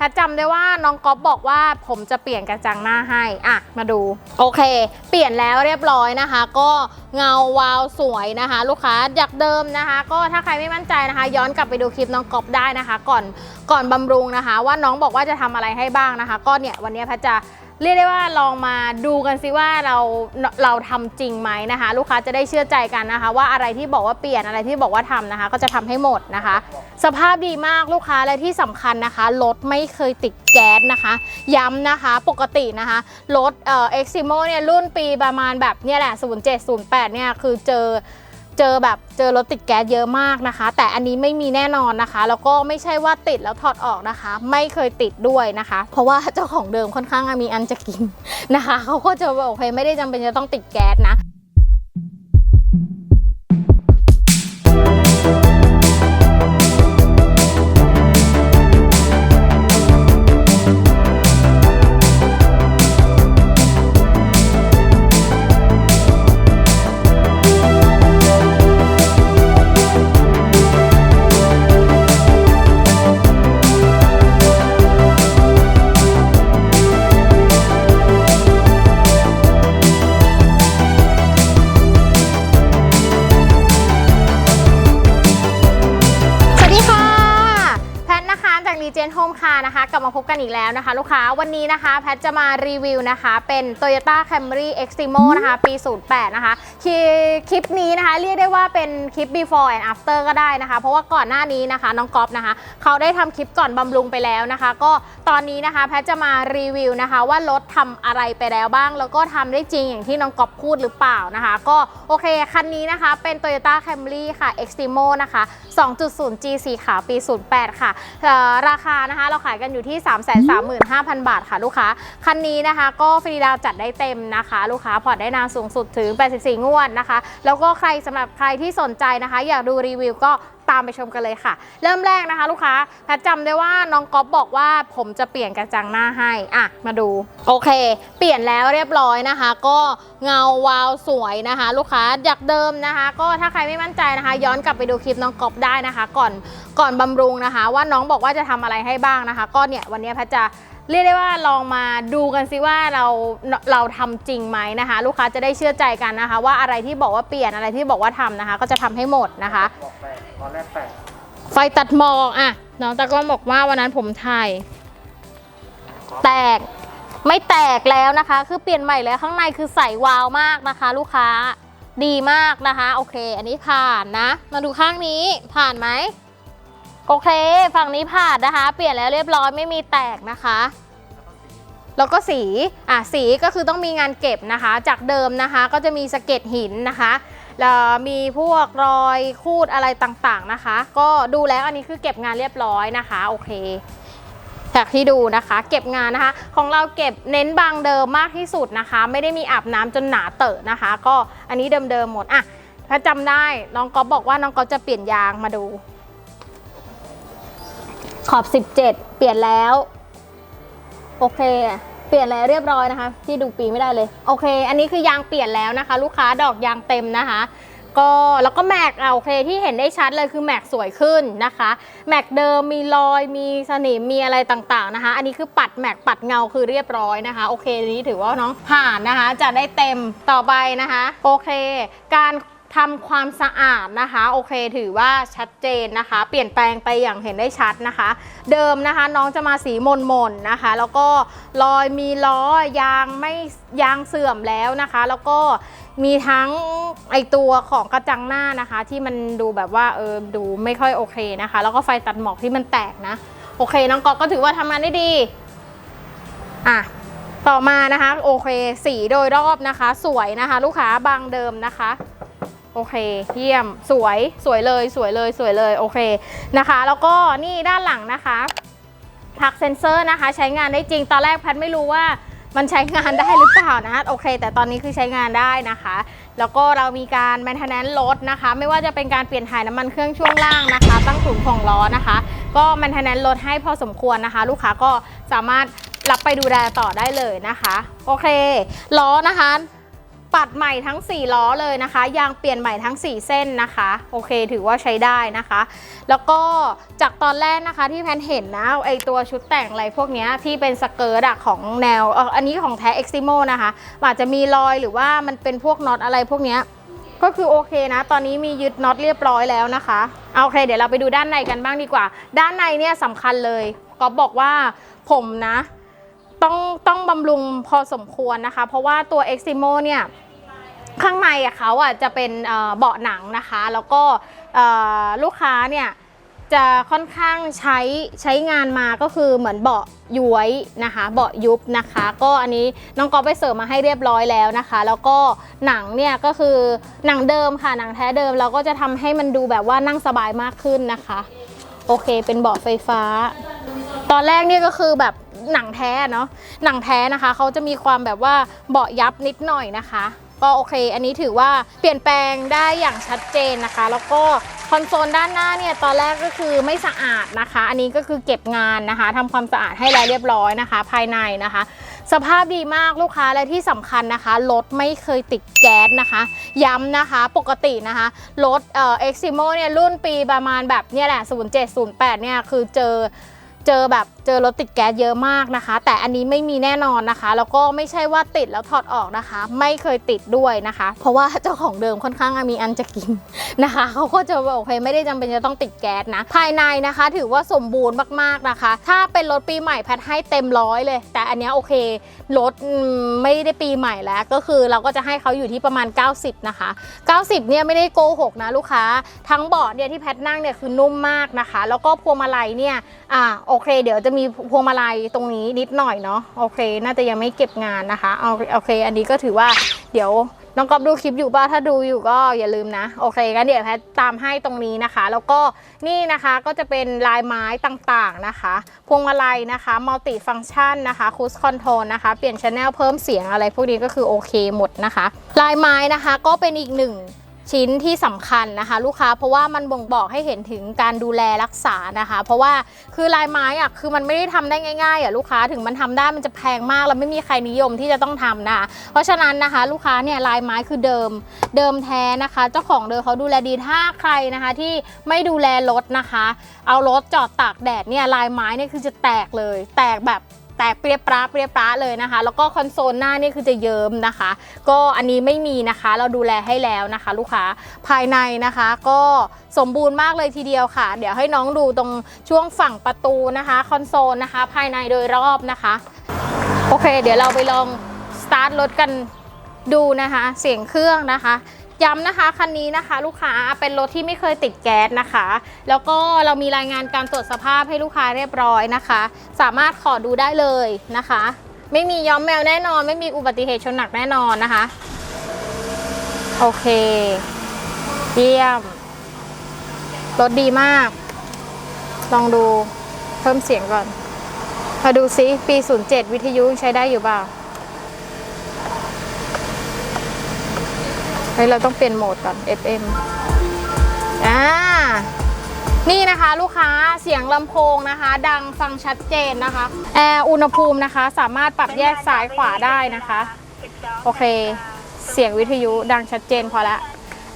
พทจำได้ว่าน้องก๊อฟบอกว่าผมจะเปลี่ยนกระจังหน้าให้อะมาดู โอเค เปลี่ยนแล้วเรียบร้อยนะคะ ก็เงาวาวสวยนะคะ ลูกค้าจากเดิมนะคะ ก็ถ้าใครไม่มั่นใจนะคะ ย้อนกลับไปดูคลิปน้องก๊อฟได้นะคะ ก่อนก่อนบำรุงนะคะ ว่าน้องบอกว่าจะทำอะไรให้บ้างนะคะ ก็เนี่ยวันนี้แพทจะ เรียกได้ว่าลองมาดูกันซิว่าเราเราทำจริงไหมนะคะ ลูกค้าจะได้เชื่อใจกันนะคะ ว่าอะไรที่บอกว่าเปลี่ยนอะไรที่บอกว่าทำนะคะ ก็จะทำให้หมดนะคะ สภาพดีมากลูกค้าและที่สำคัญนะคะรถไม่เคยติดแก๊สนะคะ ย้ำนะคะปกตินะคะรถเอ่อ Eximo เนี่ยรุ่นปีประมาณแบบเนี่ยแหละ 07 08เนี่ยคือเจอ เจอแบบเจอรถติดแก๊สเยอะมากนะคะ แต่อันนี้ไม่มีแน่นอนนะคะ แล้วก็ไม่ใช่ว่าติดแล้วถอดออกนะคะ ไม่เคยติดด้วยนะคะ เพราะว่าเจ้าของเดิมค่อนข้างมีอันจะกินนะคะเขาก็จะบอกโอเคไม่ได้จำเป็นจะต้องติดแก๊สนะ Regen Home Car นะคะ กลับมาพบกันอีกแล้วนะคะ ลูกค้าวันนี้นะคะ แพทจะมารีวิวนะคะ เป็น Toyota Camry Extremo นะคะ ปี 08 นะคะคือคลิปนี้นะคะ เรียกได้ว่าเป็นคลิป before and after ก็ได้นะคะ เพราะว่าก่อนหน้านี้นะคะ น้องก๊อฟนะคะ เขาได้ทำคลิปก่อนบำรุงไปแล้วนะคะ ก็ตอนนี้นะคะ แพทจะมารีวิวนะคะ ว่ารถทำอะไรไปแล้วบ้าง แล้วก็ทำได้จริงอย่างที่น้องก๊อฟพูดหรือเปล่านะคะ ก็โอเคคันนี้นะคะ เป็น Toyota Camry ค่ะ Extremo นะคะ 2.0G สีขาวปี 08 ค่ะเอ่อราคานะคะเราขายกันอยู่ที่ 335,000 บาทค่ะลูกค้า คันนี้นะคะ ก็ฟรีดาวจัดได้เต็มนะคะ ลูกค้าผ่อนได้นานสูงสุดถึง 84 งวดนะคะ แล้วก็ใครสำหรับใครที่สนใจนะคะ อยากดูรีวิวก็ ตามไปชมกันเลยค่ะ เริ่มแรกนะคะ ลูกค้าแพทจำได้ว่าน้องก๊อฟบอกว่าผมจะเปลี่ยนกระจังหน้าให้อะมาดู โอเค เปลี่ยนแล้วเรียบร้อยนะคะ ก็เงาวาวสวยนะคะ ลูกค้าจากเดิมนะคะ ก็ถ้าใครไม่มั่นใจนะคะ ย้อนกลับไปดูคลิปน้องก๊อฟได้นะคะ ก่อนก่อนบำรุงนะคะ ว่าน้องบอกว่าจะทำอะไรให้บ้างนะคะ ก็เนี่ยวันนี้แพทจะเรียกได้ว่าลองมาดูกันซิว่าเราเราทำจริงไหมนะคะ ลูกค้าจะได้เชื่อใจกันนะคะ ว่าอะไรที่บอกว่าเปลี่ยนอะไรที่บอกว่าทำนะคะ ก็จะทำให้หมดนะคะ ตอนแรกแปดไฟตัดหมอกอะน้องตะก้อนบอกว่าวันนั้นผมถ่ายแตกไม่แตกแล้วนะคะ คือเปลี่ยนใหม่แล้วข้างในคือใสวาวมากนะคะ ลูกค้าดีมากนะคะ โอเค อันนี้ผ่านนะ มาดูข้างนี้ผ่านไหมโอเค ฝั่งนี้ผ่านนะคะ เปลี่ยนแล้วเรียบร้อยไม่มีแตกนะคะ แล้วก็สีอะสีก็คือต้องมีงานเก็บนะคะ จากเดิมนะคะ ก็จะมีสะเก็ดหินนะคะแล้ว มีพวกรอยคูดอะไรต่างๆนะคะ ก็ดูแล้วอันนี้คือเก็บงานเรียบร้อยนะคะโอเคจากที่ดูนะคะ เก็บงานนะคะ ของเราเก็บเน้นบางเดิมมากที่สุดนะคะ ไม่ได้มีอาบน้ำจนหนาเตอะนะคะ ก็อันนี้เดิมๆหมดอะถ้าจำได้น้องก๊อฟบอกว่าน้องก๊อฟจะเปลี่ยนยางมาดู ขอบ 17 เปลี่ยนแล้ว โอเค เปลี่ยนแล้วเรียบร้อยนะคะ ที่ดูปีไม่ได้เลย โอเค อันนี้คือยางเปลี่ยนแล้วนะคะ ลูกค้าดอกยางเต็มนะคะ ก็แล้วก็แม็กอะโอเคที่เห็นได้ชัดเลยคือแม็กสวยขึ้นนะคะแม็กเดิมมีรอยมีสนิมมีอะไรต่างๆนะคะ อันนี้คือปัดแม็กปัดเงาคือเรียบร้อยนะคะ โอเคอันนี้ถือว่าน้องผ่านนะคะจะได้เต็มต่อไปนะคะ โอเค การ ทำความสะอาดนะคะ โอเคถือว่าชัดเจนนะคะ เปลี่ยนแปลงไปอย่างเห็นได้ชัดนะคะ เดิมนะคะน้องจะมาสีมนมนๆนะคะ แล้วก็รอยมีล้อยางไม่ยางเสื่อมแล้วนะคะ แล้วก็มีทั้งไอตัวของกระจังหน้านะคะ ที่มันดูแบบว่าเออดูไม่ค่อยโอเคนะคะ แล้วก็ไฟตัดหมอกที่มันแตกนะ โอเค น้องกอก็ถือว่าทำงานได้ดีอะต่อมานะคะ โอเค สีโดยรอบนะคะ สวยนะคะ ลูกค้าบางเดิมนะคะ อเค เยี่ยม สวย สวยเลย สวยเลย สวยเลย โอเค นะคะ แล้วก็นี่ด้านหลังนะคะ พักเซนเซอร์นะคะ ใช้งานได้จริง ตอนแรกแพทไม่รู้ว่ามันใช้งานได้หรือเปล่านะ โอเค แต่ตอนนี้คือใช้งานได้นะคะ แล้วก็เรามีการแมนเทนแนนรถนะคะ ไม่ว่าจะเป็นการเปลี่ยนถ่ายน้ำมันเครื่องช่วงล่างนะคะ ตั้งศูนย์ของล้อนะคะ ก็แมนเทนแนนรถให้พอสมควรนะคะ ลูกค้าก็สามารถรับไปดูแลต่อได้เลยนะคะ โอเค ล้อนะคะ ปัดใหม่ทั้ง 4 ล้อเลยนะคะ ยางเปลี่ยนใหม่ทั้ง 4 เส้นนะคะ โอเค ถือว่าใช้ได้นะคะ แล้วก็จากตอนแรกนะคะที่แพนเห็นนะไอตัวชุดแต่งอะไรพวกนี้ที่เป็นสเกิร์ตอะของแนวอออันนี้ของแท้ Eximo นะคะอาจจะมีรอยหรือว่ามันเป็นพวกน็อตอะไรพวกนี้ก็คือโอเคนะ ตอนนี้มียึดน็อตเรียบร้อยแล้วนะคะเอาโอเค เดี๋ยวเราไปดูด้านในกันบ้างดีกว่า ด้านในเนี่ยสำคัญเลยก็บอกว่าผมนะ ต้องต้องบำรุงพอสมควรนะคะ เพราะว่าตัว Eximo เนี่ยข้างในเขาอะจะเป็นเบาะหนังนะคะ แล้วก็ลูกค้าเนี่ยจะค่อนข้างใช้ใช้งานมาก็คือเหมือนเบาะย้วยนะคะ เบาะยุบนะคะ ก็อันนี้น้องกอฟไปเสริมมาให้เรียบร้อยแล้วนะคะ แล้วก็หนังเนี่ยก็คือหนังเดิมค่ะหนังแท้เดิมเราก็จะทำให้มันดูแบบว่านั่งสบายมากขึ้นนะคะ โอเคเป็นเบาะไฟฟ้า ตอนแรกเนี่ยก็คือแบบ หนังแท้เนาะหนังแท้นะคะเขาจะมีความแบบว่าเบาะยับนิดหน่อยนะคะ ก็โอเค อันนี้ถือว่าเปลี่ยนแปลงได้อย่างชัดเจนนะคะ แล้วก็คอนโซลด้านหน้าเนี่ยตอนแรกก็คือไม่สะอาดนะคะ อันนี้ก็คือเก็บงานนะคะทำความสะอาดให้แล้วเรียบร้อยนะคะ ภายในนะคะ สภาพดีมากลูกค้าและที่สำคัญนะคะรถไม่เคยติดแก๊สนะคะ ย้ำนะคะปกตินะคะรถเอ่อ Eximo เนี่ยรุ่นปีประมาณแบบเนี่ยแหละ 0708 เนี่ยคือเจอ เจอแบบเจอรถติดแก๊สเยอะมากนะคะ แต่อันนี้ไม่มีแน่นอนนะคะ แล้วก็ไม่ใช่ว่าติดแล้วถอดออกนะคะ ไม่เคยติดด้วยนะคะ เพราะว่าเจ้าของเดิมค่อนข้างมีอันจะกินนะคะเขาก็จะบอกโอเคไม่ได้จำเป็นจะต้องติดแก๊สนะ ภายในนะคะ ถือว่าสมบูรณ์มากๆนะคะ ถ้าเป็นรถปีใหม่แพทให้เต็มร้อยเลย แต่อันนี้โอเครถไม่ได้ปีใหม่แล้วก็คือเราก็จะให้เขาอยู่ที่ประมาณ 90 นะคะ 90 เนี่ยไม่ได้โกหกนะลูกค้า ทั้งเบาะเนี่ยที่แพทนั่งเนี่ยคือนุ่มมากนะคะ แล้วก็พวงมาลัยเนี่ยอ่าโอเค เดี๋ยวจะมีพวงมาลัยตรงนี้นิดหน่อยเนาะโอเค น่าจะยังไม่เก็บงานนะคะเอาโอเค อันนี้ก็ถือว่าเดี๋ยวน้องก๊อบดูคลิปอยู่ป่ะถ้าดูอยู่ก็อย่าลืมนะ โอเคงั้นเดี๋ยวแพทตามให้ตรงนี้นะคะ แล้วก็นี่นะคะก็จะเป็นลายไม้ต่างๆนะคะ พวงมาลัยนะคะมัลติฟัง c t ชันนะคะคูสคอนโทรลนะคะ เปลี่ยนชแนลเพิ่มเสียงอะไรพวกนี้ก็คือโอเคหมดนะคะ ลายไม้นะคะก็เป็นอีกหนึ่ง ชิ้นที่สำคัญนะคะ ลูกค้าเพราะว่ามันบ่งบอกให้เห็นถึงการดูแลรักษานะคะ เพราะว่าคือลายไม้อะคือมันไม่ได้ทำได้ง่ายๆอะลูกค้าถึงมันทำได้มันจะแพงมากแล้วไม่มีใครนิยมที่จะต้องทำนะคะเพราะฉะนั้นนะคะ ลูกค้าเนี่ยลายไม้คือเดิมเดิมแท้นะคะ เจ้าของเดิมเขาดูแลดีถ้าใครนะคะที่ไม่ดูแลรถนะคะ เอารถจอดตากแดดเนี่ยลายไม้เนี่ยคือจะแตกเลย แตกแบบ แตกเปรียปร้าเปรียปร้าเลยนะคะ แล้วก็คอนโซลหน้านี่คือจะเยิ้มนะคะ ก็อันนี้ไม่มีนะคะ เราดูแลให้แล้วนะคะ ลูกค้าภายในนะคะ ก็สมบูรณ์มากเลยทีเดียวค่ะ เดี๋ยวให้น้องดูตรงช่วงฝั่งประตูนะคะ คอนโซลนะคะ ภายในโดยรอบนะคะ โอเค เดี๋ยวเราไปลองสตาร์ทรถกันดูนะคะ เสียงเครื่องนะคะ ย้ำนะคะคันนี้นะคะ ลูกค้าเป็นรถที่ไม่เคยติดแก๊สนะคะ แล้วก็เรามีรายงานการตรวจสภาพให้ลูกค้าเรียบร้อยนะคะ สามารถขอดูได้เลยนะคะ ไม่มีย้อมแมวแน่นอน ไม่มีอุบัติเหตุชนหนักแน่นอนนะคะ โอเค เยี่ยมรถดีมาก ลองดูเพิ่มเสียงก่อน มาดูซิ ปี 07 วิทยุใช้ได้อยู่เปล่า ฮ้ยเราต้องเปลี่ยนโหมดก่อน FM อ่านี่นะคะลูกค้าเสียงลำโพงนะคะ ดังฟังชัดเจนนะคะแอร์อุณหภูมินะคะ สามารถปรับแยกซ้ายขวาได้นะคะ โอเค เสียงวิทยุดังชัดเจนพอละ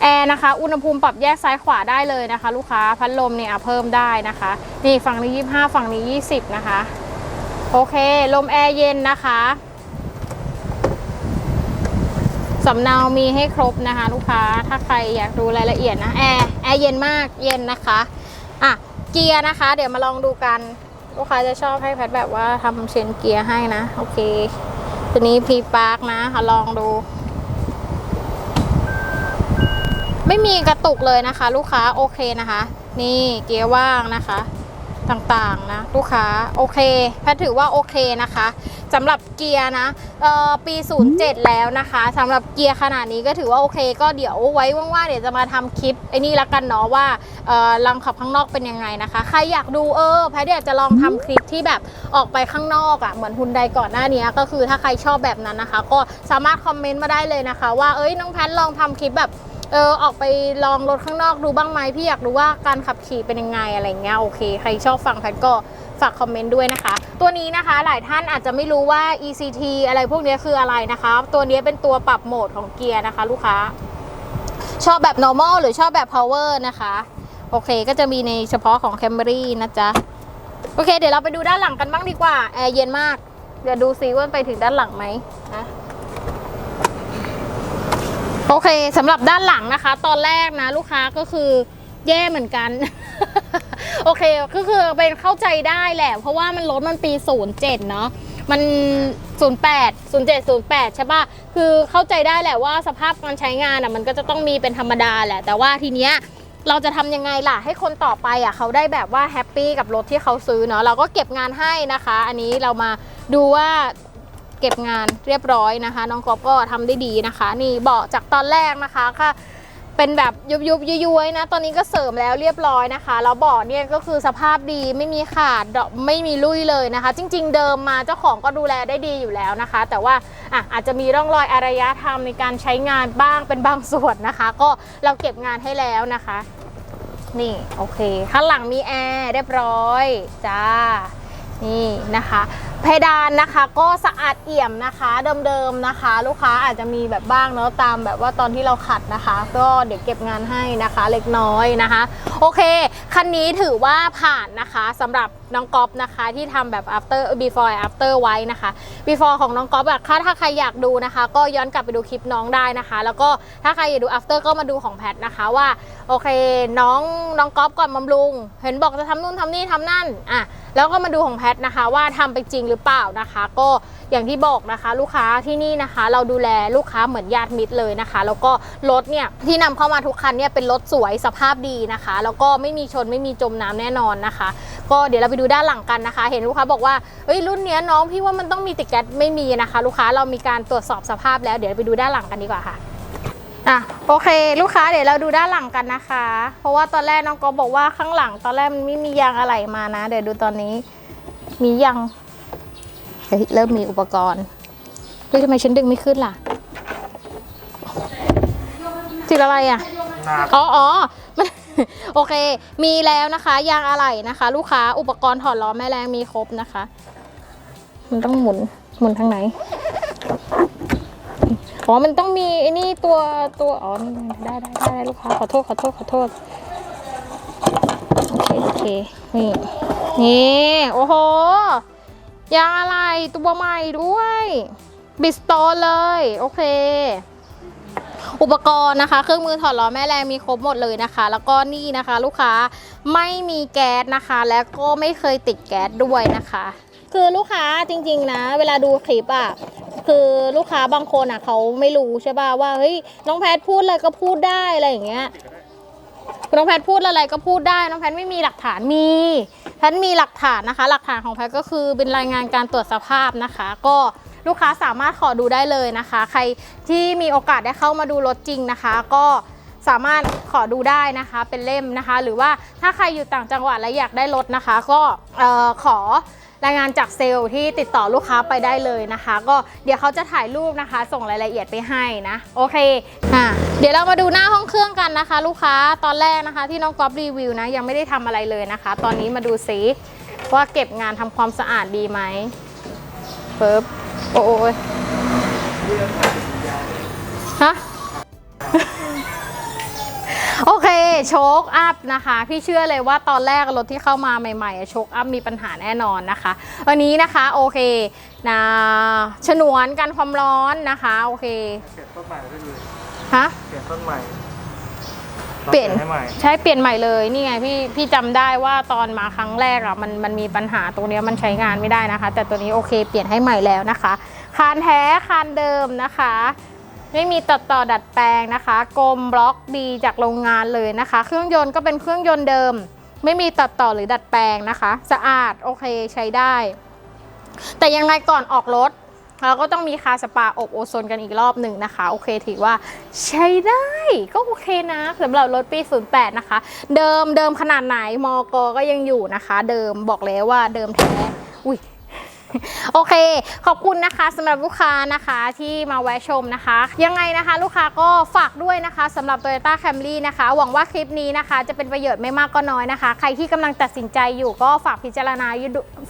แอร์นะคะ อุณหภูมิปรับแยกซ้ายขวาได้เลยนะคะ ลูกค้าพัดลมเนี่ยเพิ่มได้นะคะ นี่ฝั่งนี้ 25 ฝั่งนี้ 20 นะคะ โอเค ลมแอร์เย็นนะคะ สำเนามีให้ครบนะคะ ลูกค้าถ้าใครอยากดูรายละเอียดนะแอร์แอร์เย็นมากเย็นนะคะอะเกียร์นะคะ เดี๋ยวมาลองดูกันลูกค้าจะชอบให้แพทแบบว่าทำเชนเกียร์ให้นะ โอเค ตัวนี้พีปาร์กนะค่ะลองดู ไม่มีกระตุกเลยนะคะ ลูกค้าโอเคนะคะ นี่เกียร์ว่างนะคะ ต่างๆนะลูกค้าโอเคแพทถือว่าโอเคนะคะสำหรับเกียร์นะเอ่อปี 07 แล้วนะคะสำหรับเกียร์ขนาดนี้ก็ถือว่าโอเค ก็เดี๋ยวไว้ว่างๆเดี๋ยวจะมาทำคลิปไอ้นี่ละกันเนาะว่าเอ่อลองขับข้างนอกเป็นยังไงนะคะ ใครอยากดูเออแพทอยากจะลองทำคลิปที่แบบออกไปข้างนอกอะ่ะเหมือนฮุนไดก่อนหน้านี้ก็คือถ้าใครชอบแบบนั้นนะคะ ก็สามารถคอมเมนต์มาได้เลยนะคะ ว่าเอ้ยน้องแพทลองทำคลิปแบบ เออออกไปลองรถข้างนอกดูบ้างไหมพี่อยากรู้ว่าการขับขี่เป็นยังไงอะไรเงี้ยโอเค ใครชอบฟังแพทก็ฝากคอมเมนต์ด้วยนะคะ ตัวนี้นะคะหลายท่านอาจจะไม่รู้ว่า ECT อะไรพวกนี้คืออะไรนะคะ ตัวนี้เป็นตัวปรับโหมดของเกียร์นะคะ ลูกค้า ชอบแบบ normal หรือชอบแบบ power นะคะ โอเค ก็จะมีในเฉพาะของ Camry นะจ๊ะ โอเค เดี๋ยวเราไปดูด้านหลังกันบ้างดีกว่า แอร์เย็นมาก เดี๋ยวดูซิว่าไปถึงด้านหลังไหมนะ โอเคสำหรับด้านหลังนะคะ ตอนแรกนะลูกค้าก็คือแย่เหมือนกัน โอเคก็คือเป็นเข้าใจได้แหละ เพราะว่ามันรถมันปี 07 เนาะมัน 08 07 08 ใช่ปะคือเข้าใจได้แหละว่าสภาพการใช้งานอะมันก็จะต้องมีเป็นธรรมดาแหละ แต่ว่าทีเนี้ยเราจะทำยังไงล่ะ ให้คนต่อไปอะเขาได้แบบว่าแฮปปี้กับรถที่เขาซื้อเนาะเราก็เก็บงานให้นะคะ อันนี้เรามาดูว่า เก็บงานเรียบร้อยนะคะ น้องกอบก็ทำได้ดีนะคะ นี่เบาะจากตอนแรกนะคะค่ะเป็นแบบยุบยุบๆยุยๆนะตอนนี้ก็เสริมแล้วเรียบร้อยนะคะแล้วเบาะเนี่ยก็คือสภาพดีไม่มีขาดไม่มีลุยเลยนะคะ จริง ๆ เดิมมาเจ้าของก็ดูแลได้ดีอยู่แล้วนะคะ แต่ว่าอะอาจจะมีร่องรอยอารยธรรมในการใช้งานบ้างเป็นบางส่วนนะคะ ก็เราเก็บงานให้แล้วนะคะ นี่โอเคข้างหลังมีแอร์เรียบร้อยจ้า นี่นะคะ เพดานนะคะก็สะอาดเอี่ยมนะคะเดิมๆนะคะ ลูกค้าอาจจะมีแบบบ้างเนาะตามแบบว่าตอนที่เราขัดนะคะ ก็เดี๋ยวเก็บงานให้นะคะเล็กน้อยนะคะ โอเค คันนี้ถือว่าผ่านนะคะสำหรับน้องก๊อฟนะคะที่ทำแบบ after before after ไว้นะคะ before ของน้องก๊อฟอะถ้าถ้าใครอยากดูนะคะ ก็ย้อนกลับไปดูคลิปน้องได้นะคะ แล้วก็ถ้าใครอยากดู after ก็มาดูของแพทนะคะว่าโอเคน้องน้องก๊อฟก่อนบำรุง เห็นบอกจะทำนู่นทำนี่ทำนั่นอะ แล้วก็มาดูของแพทนะคะ ว่าทำไปจริงหรือเปล่านะคะ ก็อย่างที่บอกนะคะ ลูกค้าที่นี่นะคะ เราดูแลลูกค้าเหมือนญาติมิตรเลยนะคะ แล้วก็รถเนี่ยที่นำเข้ามาทุกคันเนี่ยเป็นรถสวยสภาพดีนะคะ แล้วก็ไม่มีชนไม่มีจมน้ำแน่นอนนะคะ ก็เดี๋ยวเราไปดูด้านหลังกันนะคะ เห็นลูกค้าบอกว่าเอ้ยรุ่นเนี้ยน้องพี่ว่ามันต้องมีติดแก๊สไม่มีนะคะ ลูกค้าเรามีการตรวจสอบสภาพแล้วเดี๋ยวไปดูด้านหลังกันดีกว่าค่ะ อะโอเค ลูกค้าเดี๋ยวเราดูด้านหลังกันนะคะ เพราะว่าตอนแรกน้องก็บอกว่าข้างหลัง ตอนแรกมันไม่มียางอะไรมานะ เดี๋ยวดูตอนนี้ มียางเฮ้ยเริ่มมีอุปกรณ์เฮ้ยทำไมฉันดึงไม่ขึ้นล่ะติดอะไรอะนาบอ๋ออ๋อมันโอเค มีแล้วนะคะยางอะไหล่นะคะ ลูกค้าอุปกรณ์ถอดล้อแม่แรงมีครบนะคะ มันต้องหมุนหมุนทางไหน อ๋อ มันต้องมีไอ้นี่ตัวตัวอ๋อได้ได้ได้ลูกค้าขอโทษขอโทษขอโทษโอเคโอเคนี่นี่โอ้โหยางอะไหล่ตัวใหม่ด้วย บิสโตนเลย โอเค อุปกรณ์นะคะ เครื่องมือถอดล้อแม่แรงมีครบหมดเลยนะคะ แล้วก็นี่นะคะ ลูกค้าไม่มีแก๊สนะคะ แล้วก็ไม่เคยติดแก๊สด้วยนะคะ คือลูกค้าจริง ๆ นะ เวลาดูคลิปอะคือลูกค้าบางคนอะเขาไม่รู้ใช่ป่ะว่าเฮ้ยน้องแพทพูดอะไรก็พูดได้อะไรอย่างเงี้ยน้องแพทพูดอะไรก็พูดได้ น้องแพทไม่มีหลักฐานมีแพทมีหลักฐานนะคะ หลักฐานของแพทก็คือเป็นรายงานการตรวจสภาพนะคะ ก็ลูกค้าสามารถขอดูได้เลยนะคะ ใครที่มีโอกาสได้เข้ามาดูรถจริงนะคะ ก็สามารถขอดูได้นะคะเป็นเล่มนะคะ หรือว่าถ้าใครอยู่ต่างจังหวัดและอยากได้รถนะคะ ก็ออขอ รายงานจากเซลล์ที่ติดต่อลูกค้าไปได้เลยนะคะ ก็เดี๋ยวเขาจะถ่ายรูปนะคะ ส่งรายละเอียดไปให้นะโอเคอะเดี๋ยวเรามาดูหน้าห้องเครื่องกันนะคะ ลูกค้าตอนแรกนะคะ ที่น้องก๊อฟรีวิวนะยังไม่ได้ทำอะไรเลยนะคะ ตอนนี้มาดูซิว่าเก็บงานทำความสะอาดดีไหมปึ๊บโอ้ยฮะ โอเคโชคอัพนะคะ พี่เชื่อเลยว่าตอนแรกรถที่เข้ามาใหม่ๆอะโชคอัพมีปัญหาแน่นอนนะคะ วันนี้นะคะโอเคนะฉนวนกันความร้อนนะคะโอเคเปลี่ยนต้นใหม่ได้เลยฮะเปลี่ยนต้นใหม่เปลี่ยนให้ใหม่ใช้เปลี่ยนใหม่เลยนี่ไงพี่พี่จำได้ว่าตอนมาครั้งแรกอะมันมันมีปัญหาตรงเนี้ยมันใช้งานไม่ได้นะคะ แต่ตัวนี้โอเค เปลี่ยนให้ใหม่แล้วนะคะ คานแท้คานเดิมนะคะ ไม่มีตัดต่อดัดแปลงนะคะกลมบล็อกดีจากโรงงานเลยนะคะ เครื่องยนต์ก็เป็นเครื่องยนต์เดิม ไม่มีตัดต่อหรือดัดแปลงนะคะ สะอาดโอเคใช้ได้ แต่ยังไงก่อนออกรถเราก็ต้องมีคาสปาอบโอโซนกันอีกรอบหนึ่งนะคะ โอเคถือว่าใช้ได้ก็โอเคนะสำหรับรถปี 08 นะคะ เดิมเดิมขนาดไหนมอกก็ยังอยู่นะคะ เดิมบอกแล้วว่าเดิมแท้อุ้ย โอเค ขอบคุณนะคะสำหรับลูกค้านะคะที่มาแวะชมนะคะ ยังไงนะคะลูกค้าก็ฝากด้วยนะคะสำหรับ Toyota Camry นะคะ หวังว่าคลิปนี้นะคะ จะเป็นประโยชน์ไม่มากก็น้อยนะคะ ใครที่กำลังตัดสินใจอยู่ก็ฝากพิจารณา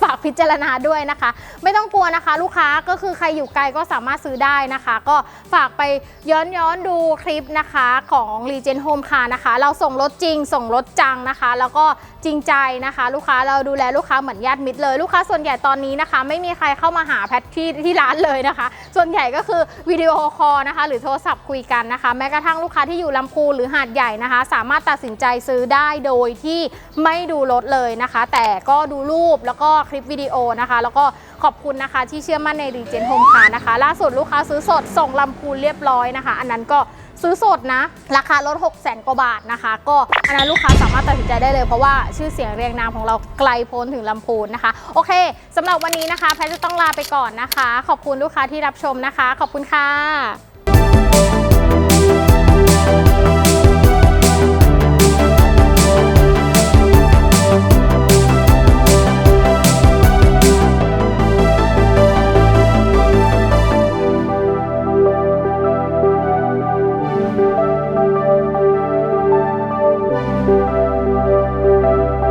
ฝากพิจารณาด้วยนะคะ ไม่ต้องกลัวนะคะ ลูกค้าก็คือใครอยู่ไกลก็สามารถซื้อได้นะคะ ก็ฝากไปย้อนย้อนดูคลิปนะคะของ Regen Home Car นะคะ เราส่งรถจริงส่งรถจังนะคะ แล้วก็ จริงใจนะคะ ลูกค้าเราดูแลลูกค้าเหมือนญาติมิตรเลย ลูกค้าส่วนใหญ่ตอนนี้นะคะ ไม่มีใครเข้ามาหาแพทที่ที่ร้านเลยนะคะ ส่วนใหญ่ก็คือวิดีโอคอลนะคะ หรือโทรศัพท์คุยกันนะคะ แม้กระทั่งลูกค้าที่อยู่ลำพูนหรือหาดใหญ่นะคะ สามารถตัดสินใจซื้อได้โดยที่ไม่ดูรถเลยนะคะ แต่ก็ดูรูปแล้วก็คลิปวิดีโอนะคะ แล้วก็ขอบคุณนะคะที่เชื่อมั่นในรีเจนโฮมคานะคะ ล่าสุดลูกค้าซื้อสดส่งลำพูนเรียบร้อยนะคะ อันนั้นก็ ซื้อสดนะ ราคาลด6 0แสนกว่าบาทนะคะ ก็อันนั้นลูกค้าสามารถตัดสินใจได้เลยเพราะว่าชื่อเสียงเรียงนามของเราไกลโพ้นถึงลำพูนนะคะ โอเคสำหรับวันนี้นะคะ แพทจะต้องลาไปก่อนนะคะ ขอบคุณลูกค้าที่รับชมนะคะ ขอบคุณค่ะ